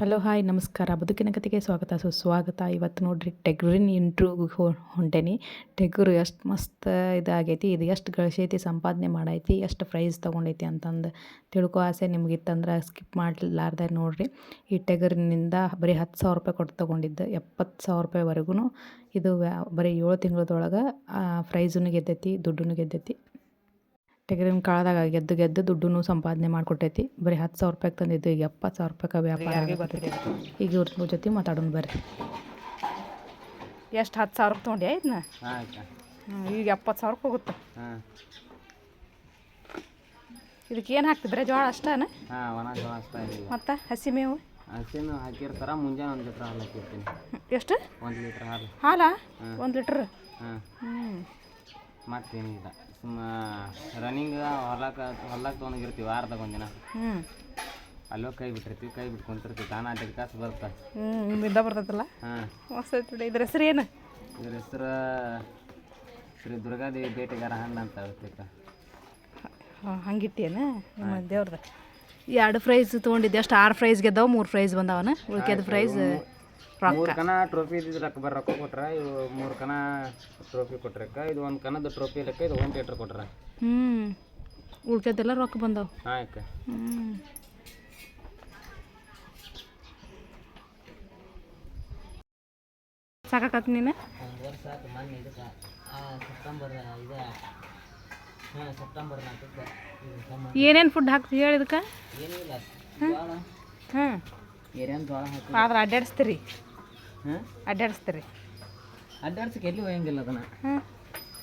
Hello, hi, ನಮಸ್ಕಾರ. ಬದುಕಿನ ಕತೆಗೆ ಸ್ವಾಗತ. ಸುಸ್ವಾಗತ ಇವತ್ತು ನೋಡ್ರಿ, ಟೆಗ್ರಿನ್ ಇಂಟ್ರ್ಯೂಗೆ ಹೊಂಟೇನಿ. ಟೆಗ್ರು ಎಷ್ಟು ಮಸ್ತ್ ಇದಾಗೈತಿ, ಇದು ಎಷ್ಟು ಗಳಿಸೈತಿ, ಸಂಪಾದನೆ ಮಾಡೈತಿ, ಎಷ್ಟು ಪ್ರೈಸ್ ತೊಗೊಂಡೈತಿ ಅಂತಂದು ತಿಳ್ಕೊ ಆಸೆ ನಿಮಗಿತ್ತಂದ್ರೆ ಸ್ಕಿಪ್ ಮಾಡಲಾರ್ದೆ ನೋಡ್ರಿ. ಈ ಟೆಗರಿನಿಂದ ಬರೀ ಹತ್ತು ಸಾವಿರ ರೂಪಾಯಿ ಕೊಟ್ಟು ತೊಗೊಂಡಿದ್ದು. ಎಪ್ಪತ್ತು ಸಾವಿರ ರೂಪಾಯಿವರೆಗೂ ಇದು ಬರೀ ಏಳು ತಿಂಗಳದೊಳಗೆ ಪ್ರೈಝೂ ಗೆದ್ದೈತಿ ದುಡ್ಡು ಗೆದ್ದೈತಿ. ಟೆಗರಿನ ಕಾಳದಾಗ ಗೆದ್ದು ಗೆದ್ದು ದುಡ್ಡು ಸಂಪಾದನೆ ಮಾಡಿಕೊಟ್ಟೈತಿ. ಬರೀ ಹತ್ತು ಸಾವಿರ ರೂಪಾಯಿಗೆ ತಂದಿದ್ದು ಈಗ ಎಪ್ಪತ್ತು ಸಾವಿರ ರೂಪಾಯಿಗೆ ವ್ಯಾಪಾರ ಈಗ ಇವ್ರ ಜೊತೆ ಮಾತಾಡೋಣ ಬರ್ರಿ. ಎಷ್ಟು ಹತ್ತು ಸಾವಿರಕ್ಕೆ ತೊಗೊಂಡೆ ಇದನ್ನ ನಾ ಈಗ ಎಪ್ಪತ್ತು ಸಾವಿರಕ್ಕೆ ಹೋಗುತ್ತೆ. ಹಾಂ. ಇದಕ್ಕೆ ಏನು ಹಾಕ್ತಿದ್ರೆ? ಜೋಳ ಅಷ್ಟೇನ? ಮತ್ತೆ ಹಸಿ ಮೇವು? ಹಸಿನೂ ಹಾಕಿರ್ತಾರ ಮುಂಜಾನೆ ಒಂದು ಲೀಟ್ರ್ ಹಾಲು ಹಾಕಿರ್ತೀನಿ. ಎಷ್ಟು? ಒಂದು ಲೀಟ್ರ್ ಹಾಲು. ಹಾಲಾ? ಒಂದು ಲೀಟ್ರ್? ಹಾಂ. ಹ್ಞೂ ಮತ್ತೇನಿಲ್ಲ. ಸುಮ್ಮ ರನ್ನಿಂಗ್ ಹೊಲಕ್ಕೆ ಹೊಲಕ್ಕೆ ತೊಗೊಂಡಿರ್ತೀವಿ ವಾರದಾಗ ಒಂದಿನ. ಹ್ಞೂ ಅಲ್ಲೋ ಕೈ ಬಿಟ್ಟಿರ್ತೀವಿ ಕೈ ಬಿಟ್ಟು ಕುಂತಿರ್ತೀವಿ ತಾನ ಅಡ್ಡ ಕಾಸು ಬರುತ್ತೆ? ಹ್ಞೂ ನಿಮ್ಮಿಂದ ಬರ್ತೈತಲ್ಲ? ಹಾಂ. ಹೊಸ ಇದ್ರ ಹೆಸರು ಏನು? ಇದ್ರ ಹೆಸ್ರು ಶ್ರೀ ದುರ್ಗಾದೇವಿ ಬೇಟೆಗಾರ ಹಣ್ಣು ಅಂತ ಹೇಳ್ತೀವಿ ಹಾಂ ಹಂಗಿಟ್ಟೇನ ನಿಮ್ಮ ದೇವ್ರದ. ಎರಡು ಪ್ರೈಸ್ ತೊಗೊಂಡಿದ್ದೆ. ಅಷ್ಟು ಆರು ಪ್ರೈಸ್ ಗೆದ್ದಾವ ಮೂರು ಪ್ರೈಸ್ ಬಂದಾವನ. ಉಳ್ಕೆದ ಪ್ರೈಸ್ ಮೂರು ಕಣ ಟ್ರೋಫಿ ಇದ್ದಿದ್ದು ರೊಕ್ಕ ಬರ ರೊಕ್ಕ ಕೊಟ್ರ ಇವು ಮೂರು ಕಣ ಟ್ರೋಫಿ ಕೊಟ್ರಕ್ಕ ಇದು ಒಂದು ಕಣದ ಟ್ರೋಫಿ ಲೆಕ್ಕ ಇದು ಹೋಮ್ ಥಿಯೇಟ್ರ್ ಕೊಟ್ರ. ಹ್ಞೂ ಉಳ್ಕೆದೆಲ್ಲ ರೊಕ್ಕ ಬಂದವು. ಹಾಂ ಅಕ್ಕ. ಹ್ಞೂ ಸಾಕಾಕತ್ ನೀನು? ಒಂದು ವರ್ಷ ಆಯ್ತು ಮೊನ್ನೆ ಇದಕ್ಕೆ. ಸೆಪ್ಟೆಂಬರ್ ಇದು. ಹಾಂ ಸೆಪ್ಟೆಂಬರ್ ನಾಲ್ಕಕ್ಕೆ. ಏನೇನು ಫುಡ್ ಹಾಕ್ತಿ ಹೇಳಿದಕ್ಕೆ ಏನಿಲ್ಲ. ಹ್ಞೂ ಹಾಂ ಏನೇನು ಜೋಳ ಹಾಕಿ ಆದ್ರೆ ಅಡ್ಡಾಡಿಸ್ತೀರಿ ಅಡ್ಡಾಡಿಸ್ತೀರಿ. ಅಡ್ಡಾಡ್ಸಕ್ಕೆ ಎಲ್ಲಿ ಹೋಯಂಗಿಲ್ಲ ಅದನ್ನ?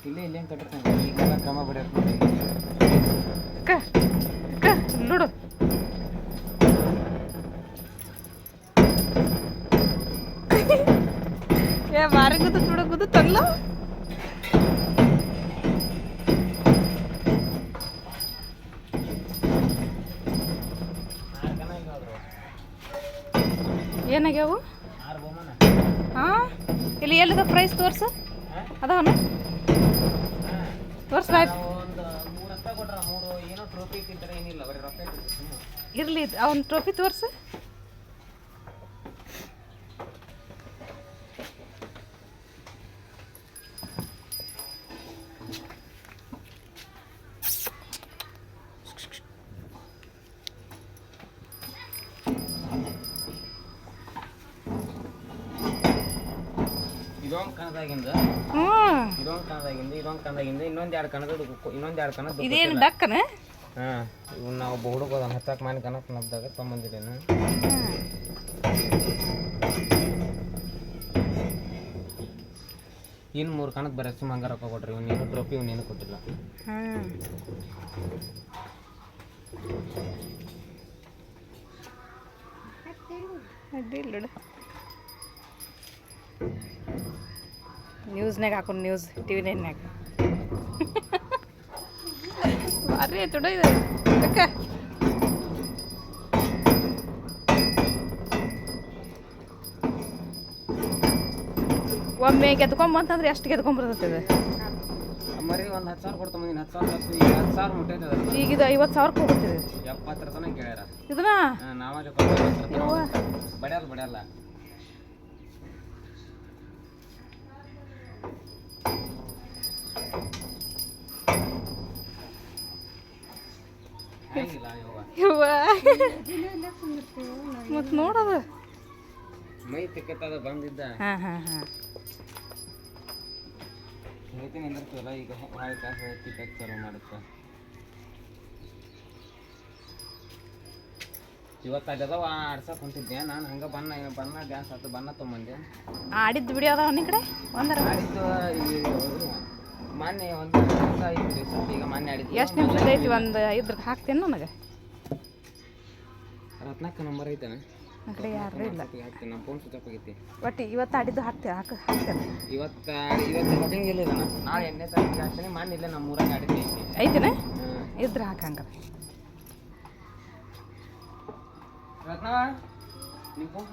ಇಲ್ಲಿ ಇಲ್ಲಿ ಹೆಂಗೆ ಕಟ್ಟಿರ್ತಾನೆ ಈಗೆಲ್ಲ ಕ್ರಮ ಅಕ್ಕ ನೋಡು. ಏ ಬಾರಿ ಗುದ್ದು ನೋಡು ಗುದ್ದು ತಲ್ಲ. ಏನಾಗ್ಯಾವು? ಇಲ್ಲಿ ಎಲ್ಲದ ಪ್ರೈಸ್ ತೋರ್ಸು? ಅದಾವನ? ರೊಕ್ಕ ಇಟ್ಟಿರ್ತೀವಿ ಇರ್ಲಿ ಅವನ ಟ್ರೋಫಿ ತೋರ್ಸು. ಇದೊಂದು ಕಣದಾಗಿಂದ? ಇದೊಂದು ಕಣದಾಗಿಂದ ಇದೊಂದು ಕಣದಾಗಿಂದ ಇನ್ನೊಂದು ಎರಡು ಕಣದ ಇನ್ನೊಂದು ಎರಡು ಕಣದ ಇದೇನು ದಕ್ಕನ ಹಾಂ ಇವ್ ನಾವು ಹುಡುಗ ಹತ್ತಕ್ಕೆ ಮನೆ ಕನಕ ನಬ್ದಾಗ ತೊಗೊಂಬಂದಿದ್ದೇನೆ ಇನ್ನು ಮೂರು ಕಣಕ್ಕೆ ಬರೀ ಸುಮ್ಮ ಹಂಗಾರ ರೊಕ್ಕ ಕೊಟ್ರಿ ಇವ್ನು ಏನು ಟ್ರೋಫಿ ಇವನೇನು ಕೊಟ್ಟಿಲ್ಲ. ಅಡ್ಡಿಲ್ಲ ನ್ಯೂಸ್ನಾಗ ಹಾಕೊಂಡು ನ್ಯೂಸ್ ಟಿ ವಿ ನೈನ್ನಾಗ ಭಾರಿ ಆಯ್ತು ಇದು. ಅಕ್ಕ ಒಮ್ಮೆ ಗೆದ್ಕೊಂಬಂತಂದ್ರೆ ಎಷ್ಟು ಗೆದ್ಕೊಂಬರ್ತೈತೆ ಇದು? ಮರಿ ಒಂದು ಹತ್ತು ಸಾವಿರ ಕೊಡ್ಕೊಂಬಂದಿನಿ ಹತ್ತು ಸಾವಿರ ಹತ್ತು ಈಗ ಹತ್ತು ಸಾವಿರ ಮುಟ್ಟೈತೆ. ಈಗ ಇದು ಐವತ್ತು ಸಾವಿರ ಹೋಗ್ತಿದೆ ಎಪ್ಪತ್ತರ ತನಕ ಕೇಳ್ಯಾರ. ಇದನ್ನ? ನಾವಲ್ಲಿ ಬಡಿಯಲ್ಲ ಮತ್ತು ನೋಡೋದು. ಮೈ ತಿಕ್ಕತ್ತದ ಬಂದಿದ್ದ. ಹಾಂ ಹಾಂ ಹಾಂ. ಹೇಳ್ತೀನಿ ನಿಂದಿರ್ತಲ್ಲ ಈಗ ಹಾಳು ಕಾಸು ತಿಕ್ಕಕ್ಕೆ ಚಾಲು ಮಾಡುತ್ತೆ. ಇವತ್ತು ಅದವ ಆಡ್ಸಕ್ ಹೊಂಟಿದ್ದೆ ನಾನು ಹಂಗೆ ಬಣ್ಣ ಬಣ್ಣ ಡ್ಯಾನ್ಸ್ ಆತು ಬಣ್ಣ ತೊಗೊಂಬಂದೆ. ಆಡಿದ್ದು ಬಿಡಿ ಅದಾವ ನಿನ್ನ ಕಡೆ? ಒಂದರ. ಆಡಿದ್ದು ಮೊನ್ನೆ ಒಂದು ಈಗ ಮೊನ್ನೆ ಆಡಿದ್ದು. ಎಷ್ಟು ನಿಮಿಷ ಐತಿ? ಒಂದು ಇದ್ರ ಹಾಕ್ತೇನೆ ನನಗೆ. ರತ್ನಕ್ಕ ನಂಬರ್ ಐತನ. ನನ್ನ ಕಡೆ ಯಾರು ಇಲ್ಲ. ಹಾಕ್ತೀನಿ ನಮ್ಮ ಫೋನ್ ಸ್ವಿಚ್ ಆಫ್ ಆಗೈತಿ. ಒಟ್ಟು ಇವತ್ತು ಆಡಿದ್ದು ಹಾಕ್ತೇವೆ ಹಾಕ ಹಾಕ್ತೇನೆ. ಇವತ್ತು ಇವತ್ತು ಬುಕಿಂಗ್ ಇಲ್ಲ ನಾಳೆ ಎಣ್ಣೆ ತಾರೀಕಿಗೆ ಹಾಕ್ತೀನಿ ಮೊನ್ನೆ ಇಲ್ಲ ನಮ್ಮ ಊರಾಗ ಆಡಿದ್ದೆ ಐತಿ ಐತಿನ? ಇದ್ರೆ ಹಾಕಂಗ ರತ್ನ ನಿಮ್ಮ ಫೋನ್